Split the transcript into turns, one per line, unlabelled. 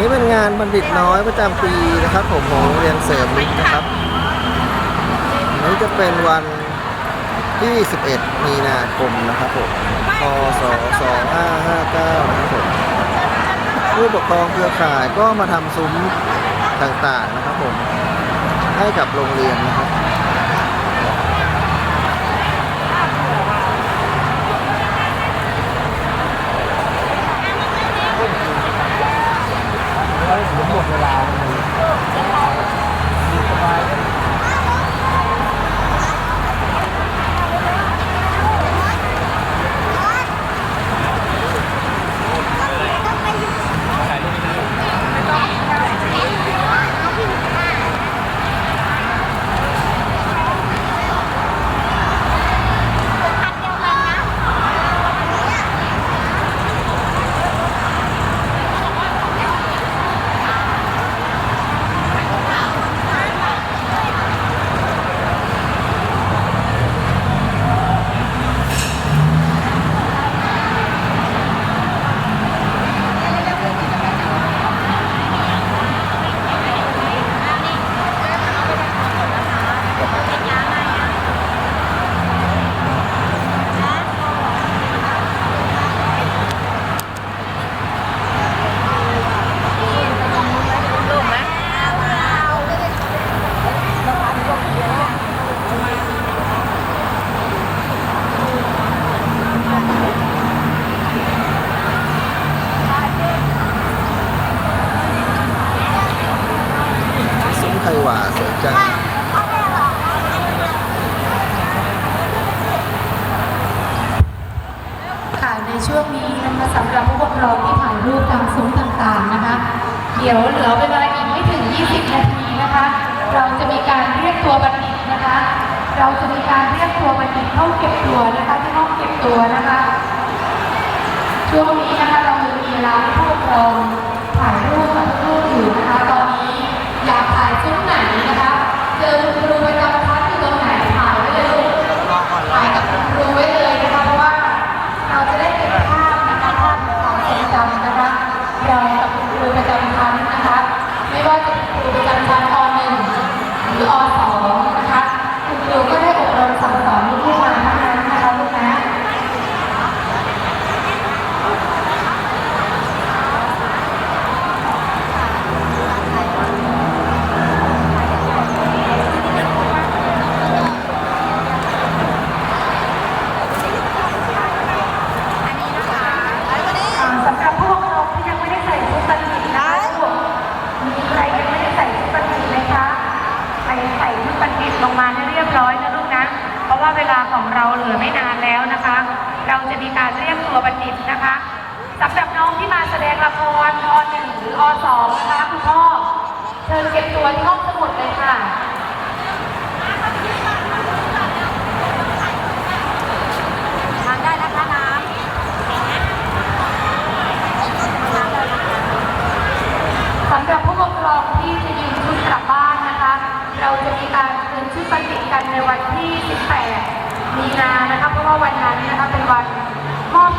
นี้เป็นงานบัณฑิตน้อยประจำปีนะครับ ผมของโรงเรียนเสริมมิตรนะครับนนี้จะเป็นวันที่ 11 มีนาคมนะครับผมพศ2559นะครับผมผู้ปกครองเครือข่ายก็มาทำซุ้มต่างๆนะครับผมให้กับโรงเรียนนะครับ
ค่ะในช่วงนี้นะคะสำหรับผู้ปกครองที่ถ่ายรูปตามซุ้มต่างๆนะคะ เดี๋ยวเหลือเวลาอีกไม่ถึง 20 นาทีนะคะ เราจะมีการเรียกตัวบัณฑิตนะคะ เราจะมีการเรียกตัวบัณฑิตเข้าเก็บตัวนะคะที่ห้องเก็บตัวนะคะ ช่วงนี้นะคะเรามีเวลาให้ผู้ปกครอง บร้อยนะลูกนะ เพราะว่าเวลาของเราเหลือไม่นานแล้วนะคะ เราจะมีการเรียกตัวบัณฑิตนะคะสำหรับน้องที่มาแสดงละครอ .1 หรืออ .2 นะคะคุณพ่อเชิญเก็บตัวที่ห้องสมุดเลยค่ะ
ทานได้นะคะน้
สำหรับผู้ปกครองที่จะยืมชุดกลับบ้านนะคะ เราจะมีการ ชื่ประติกันในวันที่ 18 มีนานะคะเพราะว่าวันนั้นนะคะเป็นวันมอบ